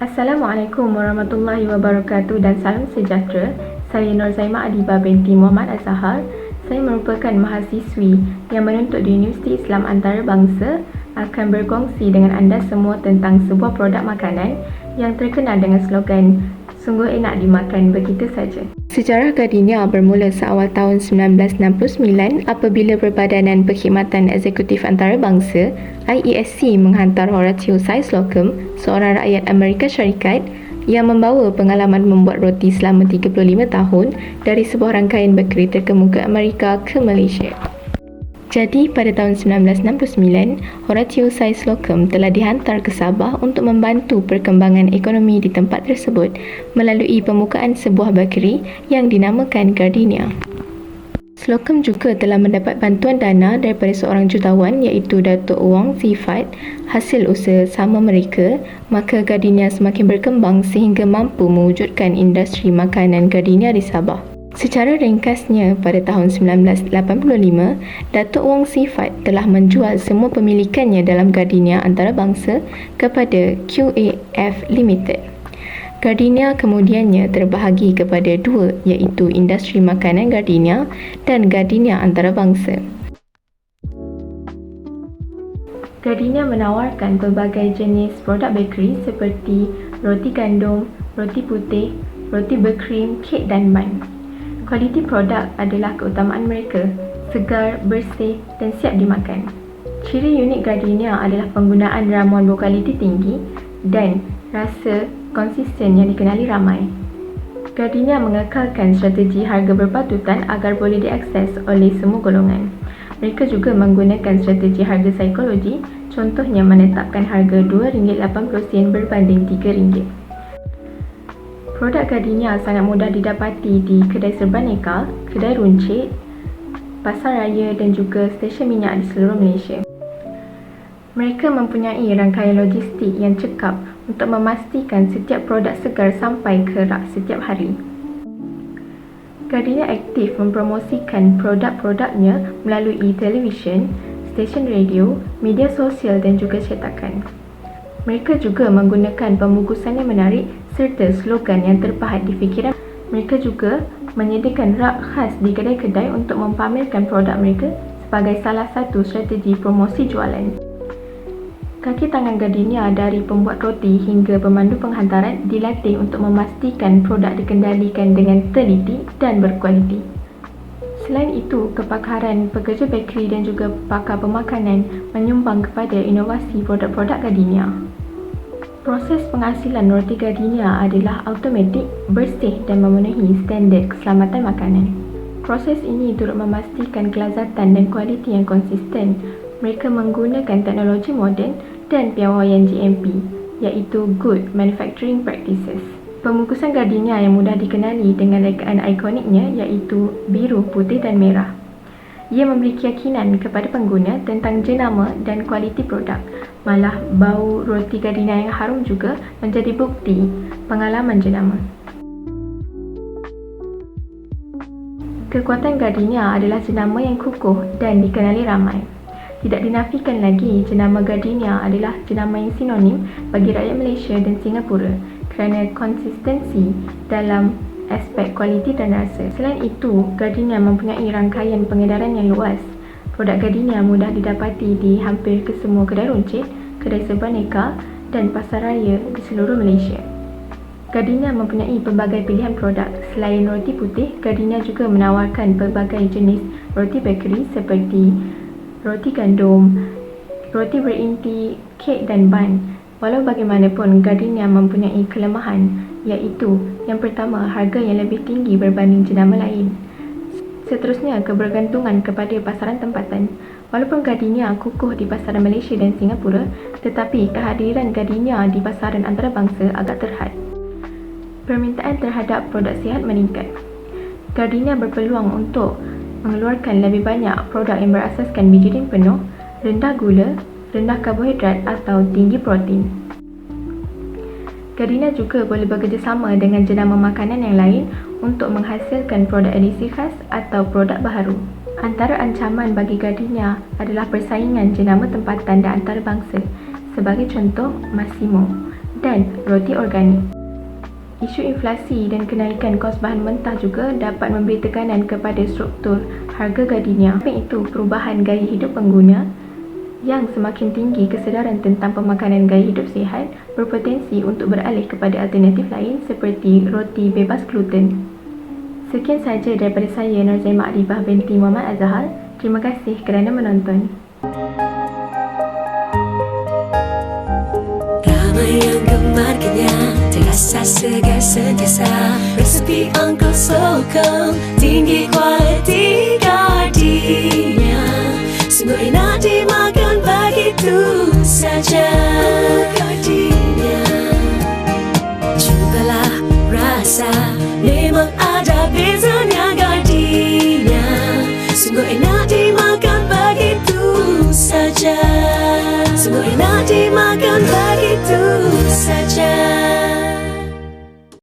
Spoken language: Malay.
Assalamualaikum warahmatullahi wabarakatuh dan salam sejahtera. Saya Nur Zaimah Adiba binti Muhammad Azhar. Saya merupakan mahasiswi yang menuntut di Universiti Islam Antarabangsa akan berkongsi dengan anda semua tentang sebuah produk makanan yang terkenal dengan slogan Sungguh enak dimakan begitu saja. Sejarah Gardenia bermula seawal tahun 1969 apabila Perbadanan Perkhidmatan Eksekutif Antarabangsa IESC menghantar Horatio Slocum, seorang rakyat Amerika Syarikat yang membawa pengalaman membuat roti selama 35 tahun dari sebuah rangkaian bakery terkemuka Amerika ke Malaysia. Jadi pada tahun 1969, Horatio Sais Slocum telah dihantar ke Sabah untuk membantu perkembangan ekonomi di tempat tersebut melalui pembukaan sebuah bakery yang dinamakan Gardenia. Slocum juga telah mendapat bantuan dana daripada seorang jutawan iaitu Datuk Wong Sifat hasil usaha sama mereka maka Gardenia semakin berkembang sehingga mampu mewujudkan industri makanan Gardenia di Sabah. Secara ringkasnya, pada tahun 1985, Datuk Wong Sifat telah menjual semua pemilikannya dalam Gardenia antarabangsa kepada QAF Limited. Gardenia kemudiannya terbahagi kepada dua iaitu industri makanan Gardenia dan Gardenia antarabangsa. Gardenia menawarkan pelbagai jenis produk bakery seperti roti gandum, roti putih, roti berkrim, kek dan bun. Kualiti produk adalah keutamaan mereka, segar, bersih dan siap dimakan. Ciri unik Gardenia adalah penggunaan ramuan berkualiti tinggi dan rasa konsisten yang dikenali ramai. Gardenia mengekalkan strategi harga berpatutan agar boleh diakses oleh semua golongan. Mereka juga menggunakan strategi harga psikologi, contohnya menetapkan harga RM2.80 berbanding RM3. Produk Gardenia sangat mudah didapati di kedai serba neka, kedai runcit, pasar raya dan juga stesen minyak di seluruh Malaysia. Mereka mempunyai rangkaian logistik yang cekap untuk memastikan setiap produk segar sampai ke rak setiap hari. Gardenia aktif mempromosikan produk-produknya melalui televisyen, stesen radio, media sosial dan juga cetakan. Mereka juga menggunakan pembungkusan yang menarik serta slogan yang terpahat di fikiran. Mereka juga menyediakan rak khas di kedai-kedai untuk mempamerkan produk mereka sebagai salah satu strategi promosi jualan. Kaki tangan Gardenia dari pembuat roti hingga pemandu penghantaran dilatih untuk memastikan produk dikendalikan dengan teliti dan berkualiti. Selain itu, kepakaran pekerja bakery dan juga pakar pemakanan menyumbang kepada inovasi produk-produk Gardenia. Proses penghasilan roti Gardenia adalah automatik, bersih dan memenuhi standard keselamatan makanan. Proses ini turut memastikan kelazatan dan kualiti yang konsisten. Mereka menggunakan teknologi moden dan piawaian GMP, iaitu Good Manufacturing Practices. Pembungkusan Gardenia yang mudah dikenali dengan rekaan ikoniknya iaitu biru, putih dan merah. Ia memberi keyakinan kepada pengguna tentang jenama dan kualiti produk. Malah bau roti Gardenia yang harum juga menjadi bukti pengalaman jenama. Kekuatan Gardenia adalah jenama yang kukuh dan dikenali ramai. Tidak dinafikan lagi jenama Gardenia adalah jenama yang sinonim bagi rakyat Malaysia dan Singapura kerana konsistensi dalam aspek kualiti dan rasa. Selain itu, Gardenia mempunyai rangkaian pengedaran yang luas. Produk Gardenia mudah didapati di hampir kesemua kedai runcit, kedai serba neka dan pasar raya di seluruh Malaysia. Gardenia mempunyai pelbagai pilihan produk. Selain roti putih, Gardenia juga menawarkan pelbagai jenis roti bakery seperti roti gandum, roti berinti, kek dan bun. Walau bagaimanapun, Gardenia mempunyai kelemahan iaitu yang pertama harga yang lebih tinggi berbanding jenama lain. Seterusnya kebergantungan kepada pasaran tempatan. Walaupun Gardenia kukuh di pasaran Malaysia dan Singapura, tetapi kehadiran Gardenia di pasaran antarabangsa agak terhad. Permintaan terhadap produk sihat meningkat. Gardenia berpeluang untuk mengeluarkan lebih banyak produk yang berasaskan biji daging penuh, rendah gula, rendah karbohidrat atau tinggi protein. Gardenia juga boleh bekerjasama dengan jenama makanan yang lain untuk menghasilkan produk edisi khas atau produk baharu. Antara ancaman bagi Gardenia adalah persaingan jenama tempatan dan antarabangsa. Sebagai contoh, Massimo. dan roti organik. Isu inflasi dan kenaikan kos bahan mentah juga dapat memberi tekanan kepada struktur harga gardenia. Selain itu, perubahan gaya hidup pengguna yang semakin tinggi kesedaran tentang pemakanan gaya hidup sihat berpotensi untuk beralih kepada alternatif lain seperti roti bebas gluten. Sekian sahaja daripada saya Nur Adibah binti Muhammad Azhar. Terima kasih kerana menonton. Ramai yang gemar kenyang Terasa segar sentiasa Resepi Uncle Sokong Tinggi kualiti gardenia Sungguh enak dimakan